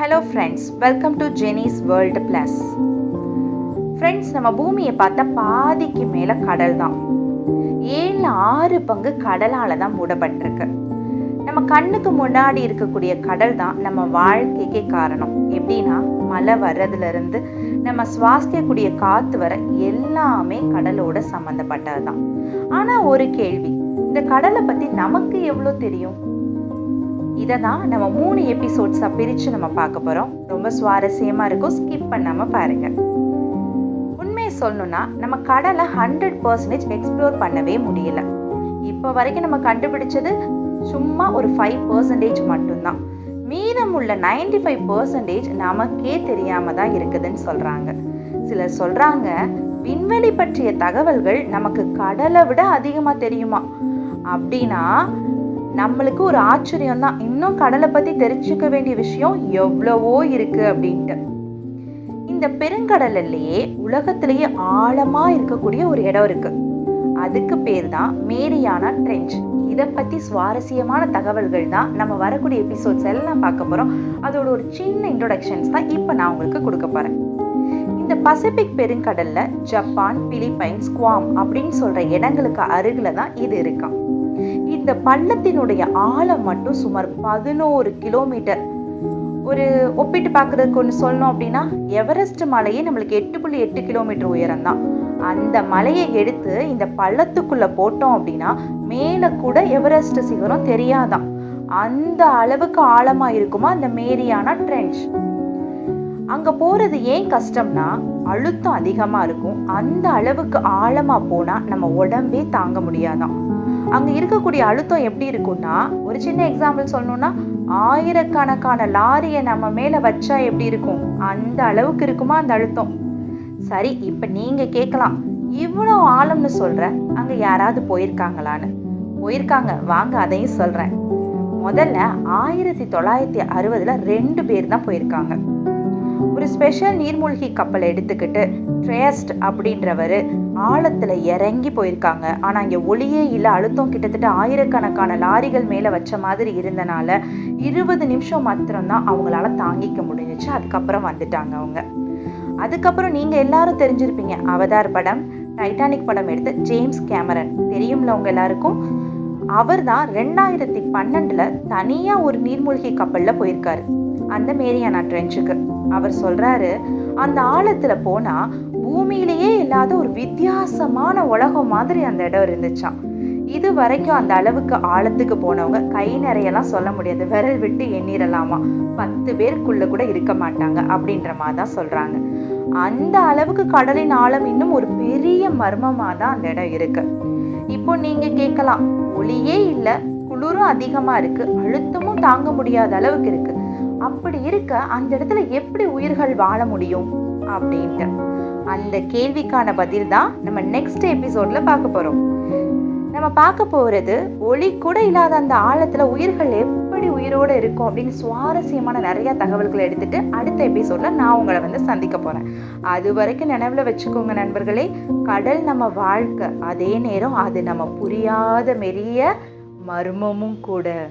Hello friends welcome to Janice world plus friends நம்ம பூமியை பார்த்தா பாதிக்கு மேலே கடல் தான். ஏழில் ஆறு பங்கு கடலால் தான் மூடப்பட்டிருக்கு. நம்ம கண்ணுக்கு முன்னாடி இருக்கக்கூடிய கடல் தான் நம்ம வாழ்க்கைக்கே காரணம். எப்படின்னா மழை வர்றதுலேருந்து நம்ம சுவாசிக்கக்கூடிய காற்று வர எல்லாமே கடலோட சம்மந்தப்பட்டது தான் ஆனால் ஒரு கேள்வி இந்த கடலை பற்றி நமக்கு எவ்வளோ தெரியும்? இதை தான் நம்ம மூணு எபிசோட்ஸாக பிரித்து நம்ம பார்க்க போகிறோம் ரொம்ப சுவாரஸ்யமாக இருக்கும். ஸ்கிப் பண்ணாமல் பாருங்க. உண்மையை சொல்லணும்னா நம்ம கடலை ஹண்ட்ரட் பர்சன்டேஜ் எக்ஸ்ப்ளோர் பண்ணவே முடியல. இப்போ வரைக்கும் நம்ம கண்டுபிடிச்சது சும்மா ஒரு ஃபைவ் பர்சன்டேஜ் மட்டும்தான். மீதமுள்ள நைன்டி ஃபைவ் பர்சன்டேஜ் நமக்கே தெரியாம தான் இருக்குதுன்னு சொல்றாங்க. சிலர் சொல்றாங்க விண்வெளி பற்றிய தகவல்கள் நமக்கு கடலை விட அதிகமாக தெரியுமா? அப்படின்னா நம்மளுக்கு ஒரு ஆச்சரியம் தான் இன்னும் கடலை பத்தி தெரிஞ்சுக்க வேண்டிய விஷயம் எவ்வளவோ இருக்கு அப்படின்ட்டு. இந்த பெருங்கடல்லையே உலகத்திலேயே ஆழமா இருக்கக்கூடிய ஒரு இடம் இருக்கு. அதுக்கு பேர் தான் மேரியானா ட்ரெஞ்ச். இதை பத்தி சுவாரஸ்யமான தகவல்கள் தான் நம்ம வரக்கூடிய எபிசோட்ஸ் எல்லாம் பார்க்க போறோம். அதோட ஒரு சின்ன இன்ட்ரொடக்ஷன்ஸ் தான் இப்போ நான் உங்களுக்கு கொடுக்க போறேன். இந்த பசிபிக் பெருங்கடல்ல ஜப்பான் பிலிப்பைன்ஸ் குவாம் அப்படின்னு சொல்ற இடங்களுக்கு அருகில தான் இது இருக்கான் இந்த பள்ளத்தினுடைய ஆழம் மட்டும் சுமார் பதினோரு கிலோமீட்டர் ஒரு ஒப்பிட்டு பார்க்கறதுக்கு ஒன்று சொல்லணும் அப்படின்னா எவரெஸ்ட் மலையே நம்மளுக்கு எட்டு புள்ளி எட்டு கிலோமீட்டர் உயரம் தான். அந்த மலையை எடுத்து இந்த பள்ளத்துக்குள்ள போட்டோம் அப்படின்னா மேலே கூட எவரெஸ்ட் சிகரம் தெரியாதான். அந்த அளவுக்கு ஆழமா இருக்குமா? அந்த மேரியானா ட்ரெஞ்ச் அங்க போறது ஏன் கஷ்டம்னா அழுத்தம் அதிகமா இருக்கும். அந்த அளவுக்கு ஆழமா போனா நம்ம உடம்பே தாங்க முடியாதான். அங்க இருக்கக்கூடிய அழுத்தம் எப்படி இருக்கும்னா ஒரு சின்ன எக்ஸாம்பிள் சொல்லணும்னா ஆயிரக்கணக்கான லாரியை நம்ம மேல வச்சா எப்படி இருக்கும்? அந்த அளவுக்கு இருக்குமா அந்த அழுத்தம்? சரி இப்ப நீங்க கேட்கலாம். இவ்வளோ ஆழம்னு சொல்கிறேன் அங்க யாராவது போயிருக்காங்களான்னு. போயிருக்காங்க. வாங்க அதையும் சொல்றேன். முதல்ல ஆயிரத்தி தொள்ளாயிரத்தி அறுபதுல ரெண்டு பேர் தான் போயிருக்காங்க. ஒரு ஸ்பெஷல் நீர்மூழ்கி கப்பல் எடுத்துக்கிட்டு ட்ரேஸ்ட் அப்படின்றவர் ஆழத்துல இறங்கி போயிருக்காங்க. ஆனா இங்க ஒளியே இல்ல. அழுத்தம் கிட்டத்தட்ட ஆயிரக்கணக்கான லாரிகள் மேல வச்ச மாதிரி இருந்தனால இருபது நிமிஷம் மாத்திரம்தான் அவங்களால தாங்கிக்க முடிஞ்சிச்சு. அதுக்கப்புறம் வந்துட்டாங்க அவங்க. அதுக்கப்புறம் நீங்க எல்லாரும் தெரிஞ்சிருப்பீங்க. அவதார் படம் டைட்டானிக் படம் எடுத்த ஜேம்ஸ் கேமரன். தெரியும்ல உங்க எல்லாருக்கும்? அவர் தான் ரெண்டாயிரத்தி பன்னெண்டுல தனியா ஒரு நீர்மூழ்கி கப்பல்ல போயிருக்காரு. அந்த மேரியானா ட்ரெஞ்சுக்கு. அவர் சொல்றாரு அந்த ஆழத்துல போனா பூமியிலேயே இல்லாத ஒரு வித்தியாசமான உலகம் மாதிரி அந்த இடம் இருந்துச்சாம். இது வரைக்கும் அந்த அளவுக்கு ஆழத்துக்கு போனவங்க கை நிறையெல்லாம் சொல்ல முடியாது. விரல் விட்டு எண்ணிரலாமா? பத்து பேருக்குள்ள கூட இருக்க மாட்டாங்க அப்படின்ற மாதிரி தான் சொல்றாங்க. அந்த அளவுக்கு கடலின் ஆழம் இன்னும் ஒரு பெரிய மர்மமா தான் அந்த இடம் இருக்கு. இப்போ நீங்க கேட்கலாம் ஒளியே இல்ல குளிரும் அதிகமா இருக்கு அழுத்தமும் தாங்க முடியாத அளவுக்கு இருக்கு. அப்படி இருக்க அந்த இடத்துல எப்படி உயிர்கள் வாழ முடியும் அப்படின்ட்டு. அந்த கேள்விக்கான பதில் தான் நம்ம நெக்ஸ்ட் எபிசோட்ல பார்க்க போறோம். நம்ம பார்க்க போறது ஒளி கூட இல்லாத அந்த ஆழத்துல உயிர்கள் எப்படி உயிரோட இருக்கும் அப்படின்னு சுவாரஸ்யமான நிறைய தகவல்களை எடுத்துட்டு அடுத்த எபிசோட்ல நான் உங்களை வந்து சந்திக்க போறேன். அது வரைக்கும் நினைவுல வச்சுக்கோங்க நண்பர்களே கடல் நம்ம வாழ்க்கை அதே நேரம் அது நம்ம புரியாத மெரிய மர்மமும் கூட.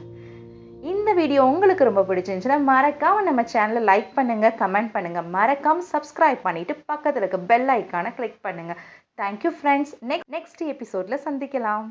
இந்த வீடியோ உங்களுக்கு ரொம்ப பிடிச்சிருந்துச்சுன்னா மறக்காம நம்ம சேனலை லைக் பண்ணுங்க கமெண்ட் பண்ணுங்க. மறக்காம சப்ஸ்கிரைப் பண்ணிட்டு பக்கத்துல இருக்க பெல் ஐக்கானை கிளிக் பண்ணுங்க. தேங்க்யூ ஃப்ரெண்ட்ஸ் நெக்ஸ்ட் நெக்ஸ்ட் எபிசோட்ல சந்திக்கலாம்.